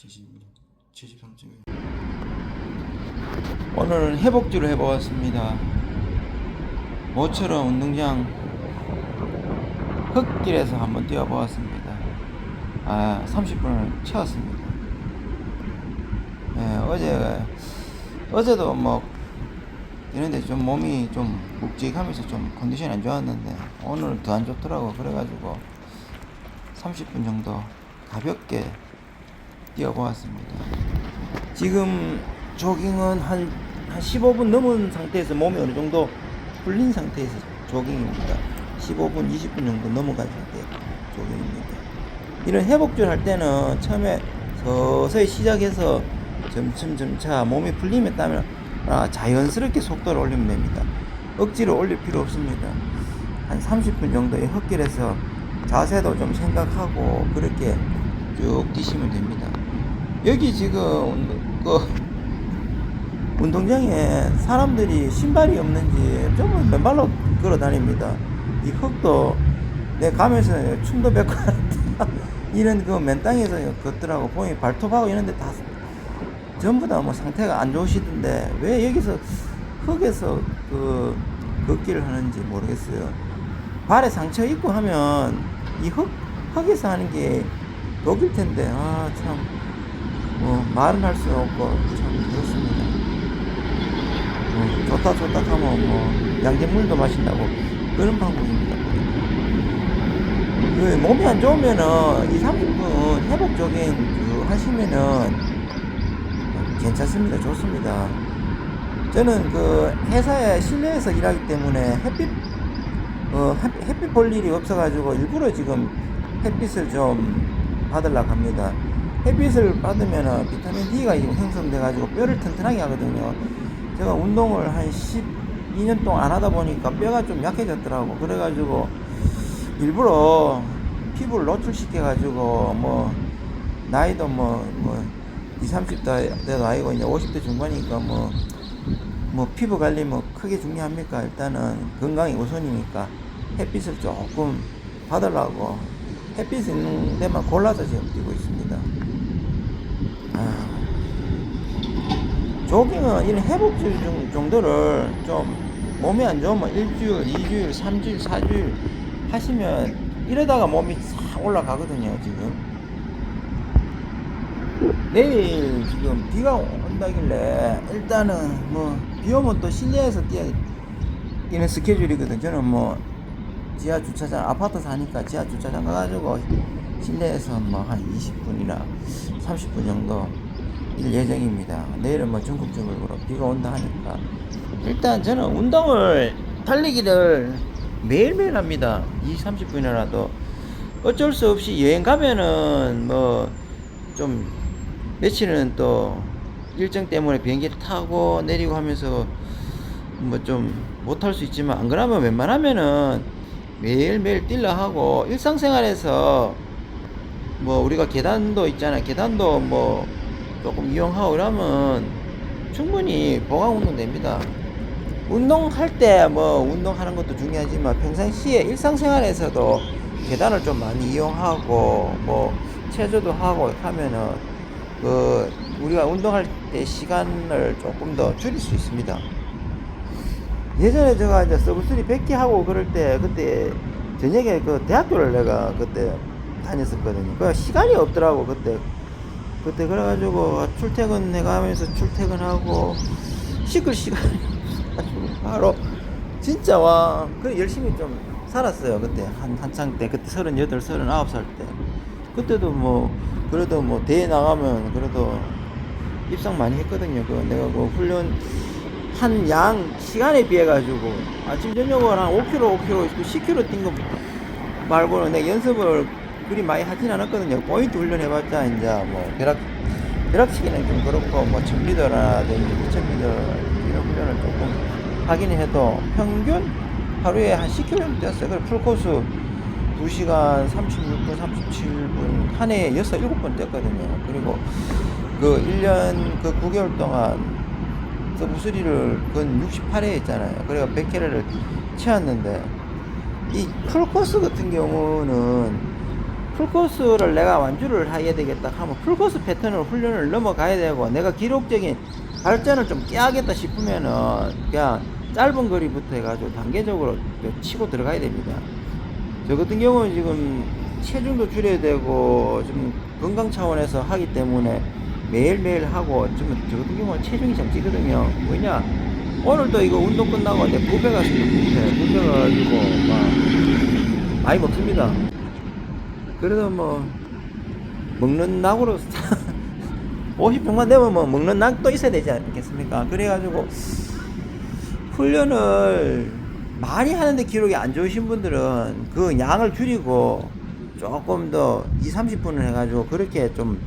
70, 73점. 오늘은 회복주를 해보았습니다. 모처럼 운동장 흙길에서 한번 뛰어보았습니다. 아, 30분을 채웠습니다. 예, 어제, 어제도 뭐, 이런데 좀 몸이 좀 묵직하면서 좀 컨디션이 안 좋았는데, 오늘 더 안 좋더라고. 그래가지고, 30분 정도 가볍게 뛰어보았습니다. 지금 조깅은 한, 한 15분 넘은 상태에서 몸이 어느 정도 풀린 상태에서 조깅입니다. 15분, 20분 정도 넘어간 상태 조깅입니다. 이런 회복줄 할 때는 처음에 서서히 시작해서 점점 점차 몸이 풀리면 따면 아, 자연스럽게 속도를 올리면 됩니다. 억지로 올릴 필요 없습니다. 한 30분 정도의 헛길에서 자세도 좀 생각하고 그렇게 쭉 뛰시면 됩니다. 여기 지금 그 운동장에 사람들이 신발이 없는지 전부 맨발로 걸어 다닙니다. 이 흙도 내 가면서 춤도 뱉고 이런 그 맨땅에서 걷더라고 보니 발톱하고 이런 데 다 전부 다 뭐 상태가 안 좋으시던데 왜 여기서 흙에서 그 걷기를 하는지 모르겠어요. 발에 상처 있고 하면 이 흙, 흙에서 하는 게 독일 텐데 아 참 뭐 말은 할 수 없고 참 그렇습니다. 뭐 좋다 좋다 하면 뭐 양잿물도 마신다고 그런 방법입니다. 그 몸이 안 좋으면은 2, 30분 회복 조깅 그 하시면은 괜찮습니다. 좋습니다. 저는 그 회사에 실내에서 일하기 때문에 햇빛 어, 햇- 햇빛 볼 일이 없어가지고 일부러 지금 햇빛을 좀 받으려고 합니다. 햇빛을 받으면 비타민 D가 형성돼가지고 뼈를 튼튼하게 하거든요. 제가 운동을 한 12년 동안 안 하다 보니까 뼈가 좀 약해졌더라고. 그래가지고 일부러 피부를 노출시켜가지고 뭐 나이도 뭐, 뭐 20, 30대 돼도 아니고 이제 50대 중반이니까 뭐, 뭐 피부 관리 뭐 크게 중요합니까? 일단은 건강이 우선이니까 햇빛을 조금 받으려고 햇빛 있는 데만 골라서 지금 뛰고 있습니다. 아, 조깅은 이런 회복질 정- 정도를 좀 몸이 안 좋으면 일주일, 이주일, 삼주일, 사주일 하시면 이러다가 몸이 싹 올라가거든요, 지금. 내일 지금 비가 온다길래 일단은 뭐 비 오면 또 실내에서 뛰어 뛰는 스케줄이거든. 저는 뭐 지하 주차장 아파트 사니까 지하 주차장 가가지고 실내에서 뭐 한 20분이나 30분 정도 일 예정입니다. 내일은 뭐 전국적으로 비가 온다 하니까 일단 저는 운동을 달리기를 매일매일 합니다. 20, 30분이라도 어쩔 수 없이 여행 가면은 뭐 좀 며칠은 또 일정 때문에 비행기를 타고 내리고 하면서 뭐 좀 못할 수 있지만 안 그러면 웬만하면은 매일매일 뛸라 하고 일상생활에서 뭐 우리가 계단도 있잖아 계단도 뭐 조금 이용하고 이러면 충분히 보강 운동 됩니다 운동할 때 뭐 운동하는 것도 중요하지만 평상시에 일상생활에서도 계단을 좀 많이 이용하고 뭐 체조도 하고 하면은 그 우리가 운동할 때 시간을 조금 더 줄일 수 있습니다. 예전에 제가 이제 서브스리 100개 하고 그럴 때 그때 저녁에 그 대학교를 내가 그때 다녔었거든요. 그 시간이 없더라고 그때. 그때 그래가지고 출퇴근 내가 하면서 출퇴근하고 씻을 시간이 바로 진짜 와. 그래 열심히 좀 살았어요 그때. 한 한창 때. 그때 서른여덟 서른아홉 살 때. 그때도 뭐 그래도 뭐 대회 나가면 그래도 입상 많이 했거든요. 그 내가 그 훈련 한 양 시간에 비해 가지고 아침 저녁을 한 5km 5km 10km 뛴 거 말고는 내가 연습을 그리 많이 하진 않았거든요. 포인트 훈련 해봤자 이제 뭐 벼락 벼락치기는 좀 그렇고 뭐 1000m라든지 2000m 이런 훈련을 조금 하긴 해도 평균 하루에 한 10km 뛰었어요. 그래 풀코스 2시간 36분 37분 한 해에 6, 7번 뛰었거든요. 그리고 그 1년 그 9개월 동안 서브스리를 근 68회 했잖아요. 그래가 100회를 채웠는데 이 풀코스 같은 경우는 풀코스를 내가 완주를 하게 되겠다 하면 풀코스 패턴으로 훈련을 넘어가야 되고 내가 기록적인 발전을 좀 깨야겠다 싶으면은 그냥 짧은 거리부터 해가지고 단계적으로 치고 들어가야 됩니다. 저 같은 경우는 지금 체중도 줄여야 되고 좀 건강 차원에서 하기 때문에 매일매일 하고 좀 저 같은 경우는 체중이 참 찌거든요. 뭐냐 오늘도 이거 운동 끝나고 내 부배 갔습니다. 부배 부배 가지고 막 많이 먹습니다. 그래도 뭐 먹는 낙으로 50평만 되면 뭐 먹는 낙도 있어야 되지 않겠습니까? 그래가지고 훈련을 많이 하는데 기록이 안 좋으신 분들은 그 양을 줄이고 조금 더 2, 30분을 해가지고 그렇게 좀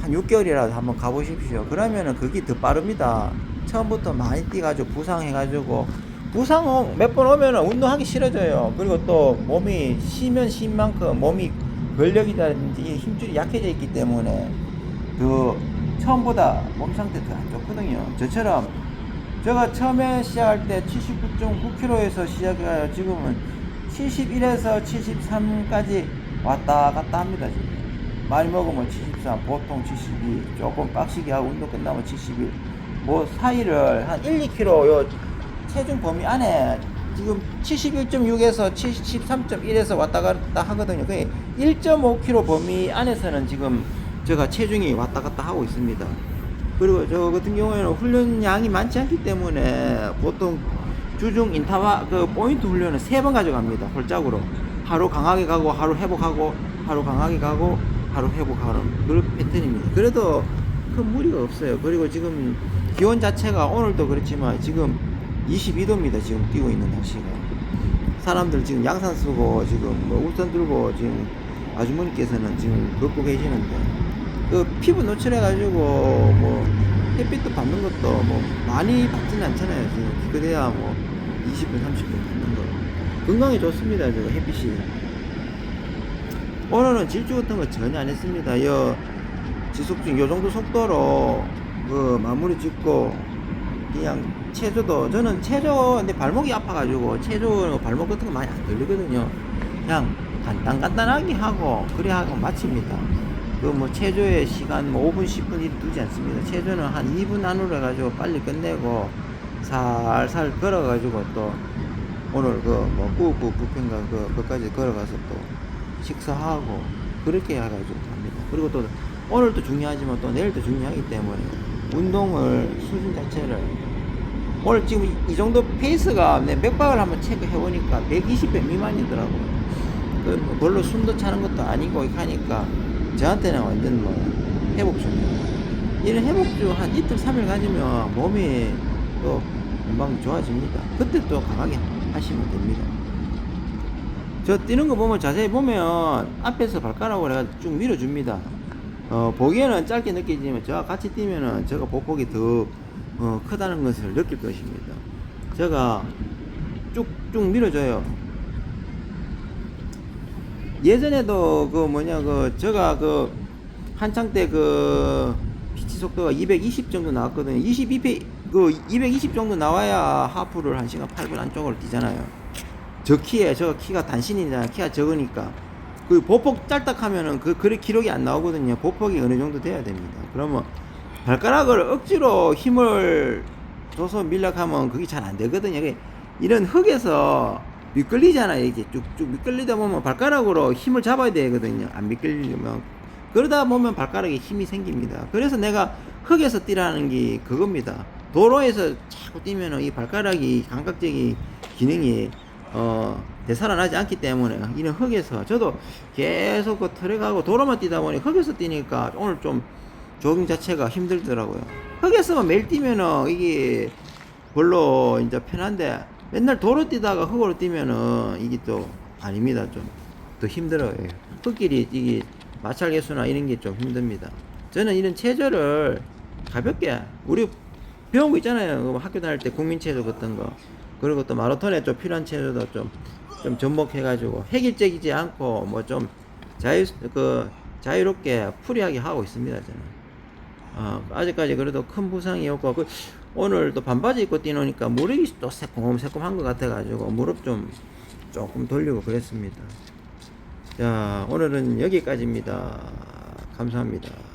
한 6개월이라도 한번 가보십시오. 그러면은 그게 더 빠릅니다. 처음부터 많이 뛰가지고 부상해가지고 부상 몇 번 오면은 운동하기 싫어져요. 그리고 또 몸이 쉬면 쉰 만큼 몸이 근력이라든지 힘줄이 약해져 있기 때문에 그 처음보다 몸 상태 더 안 좋거든요. 저처럼 제가 처음에 시작할 때 79.9kg에서 시작해요. 지금은 71에서 73까지 왔다 갔다 합니다. 지금. 많이 먹으면 73, 보통 72, 조금 빡시게 하고 운동 끝나면 71. 뭐 사이를 한 1, 2kg 요 체중 범위 안에 지금 71.6에서 73.1에서 왔다 갔다 하거든요. 그 1.5kg 범위 안에서는 지금 제가 체중이 왔다 갔다 하고 있습니다. 그리고 저 같은 경우에는 훈련량이 많지 않기 때문에 보통 주중 인타와 그 포인트 훈련을 세번 가져갑니다. 홀짝으로. 하루 강하게 가고 하루 회복하고 하루 강하게 가고 하루 회복하는 그런 패턴입니다. 그래도 큰 무리가 없어요. 그리고 지금 기온 자체가 오늘도 그렇지만 지금 22도입니다. 지금 뛰고 있는 날씨가. 사람들 지금 양산 쓰고 지금 뭐 울산 들고 지금 아주머니께서는 지금 걷고 계시는데 그 피부 노출해가지고 뭐 햇빛도 받는 것도 뭐 많이 받지는 않잖아요. 지금 그래야 뭐 20분 30분 받는 거 건강에 좋습니다. 저 햇빛이 오늘은 질주 같은 거 전혀 안 했습니다. 여 지속 중 요 정도 속도로 그 마무리 짓고 그냥 체조도 저는 체조 근데 발목이 아파가지고 체조 발목 같은 거 많이 안 들리거든요. 그냥 간단 간단하게 하고 그래 하고 마칩니다. 그 뭐 체조의 시간 뭐 5분 10분 이 두지 않습니다. 체조는 한 2분 안으로 해가지고 빨리 끝내고 살살 걸어가지고 또 오늘 그뭐 꾸꾸 부평가 그 거기까지 걸어가서 또 식사하고 그렇게 해가지고 갑니다. 그리고 또 오늘도 중요하지만 또 내일도 중요하기 때문에 운동을 수준 자체를 오늘 지금 이- 이 정도 페이스가 내 맥박을 한번 체크해 보니까 120배 미만이더라고요. 그뭐 별로 숨도 차는 것도 아니고 하니까 저한테는 완전 뭐 회복 중이에요. 이런 회복주 한 이틀, 3일 가지면 몸이 또 금방 좋아집니다. 그때 또 강하게 하시면 됩니다. 저 뛰는 거 보면 자세히 보면 앞에서 발가락으로 해가 쭉 밀어줍니다. 어, 보기에는 짧게 느끼지만 저와 같이 뛰면은 제가 보폭이 더 어, 크다는 것을 느낄 것입니다. 제가 쭉쭉 밀어줘요. 예전에도 그 뭐냐 그 제가 그 한창 때 그 피치 속도가 220 정도 나왔거든요. 22배 그220 정도 나와야 하프를 1시간 8분 안쪽으로 뛰잖아요. 저 키에 저 키가 단신이잖아. 키가 적으니까 그 보폭 짤딱하면은 그 그래 기록이 안 나오거든요. 보폭이 어느 정도 돼야 됩니다. 그러면 발가락을 억지로 힘을 줘서 밀락하면 그게 잘 안 되거든요. 이런 흙에서 미끌리잖아 이게 쭉쭉 미끌리다 보면 발가락으로 힘을 잡아야 되거든요. 안 미끌리면 그러다 보면 발가락에 힘이 생깁니다. 그래서 내가 흙에서 뛰라는 게 그겁니다. 도로에서 자꾸 뛰면은 이 발가락이 감각적인 기능이 어 되살아나지 않기 때문에 이런 흙에서 저도 계속 그 틀에 가고 도로만 뛰다 보니 흙에서 뛰니까 오늘 좀 조깅 자체가 힘들더라고요. 흙에서만 매일 뛰면은 이게 별로 이제 편한데 맨날 도로 뛰다가 흙으로 뛰면은 이게 또 아닙니다. 좀 더 힘들어요. 흙길이 이게 마찰 개수나 이런 게 좀 힘듭니다. 저는 이런 체조를 가볍게 우리 배운 거 있잖아요. 그 학교 다닐 때 국민 체조 같은 거. 그리고 또 마라톤에 좀 필요한 체조도 좀, 좀 접목해가지고 획일적이지 않고 뭐 좀 자유, 그 자유롭게 프리하게 하고 있습니다. 저는. 어, 아직까지 그래도 큰 부상이 없고, 그, 오늘 또 반바지 입고 뛰노니까 무릎이 또 새콤새콤한 것 같아가지고 무릎 좀 조금 돌리고 그랬습니다. 자, 오늘은 여기까지입니다. 감사합니다.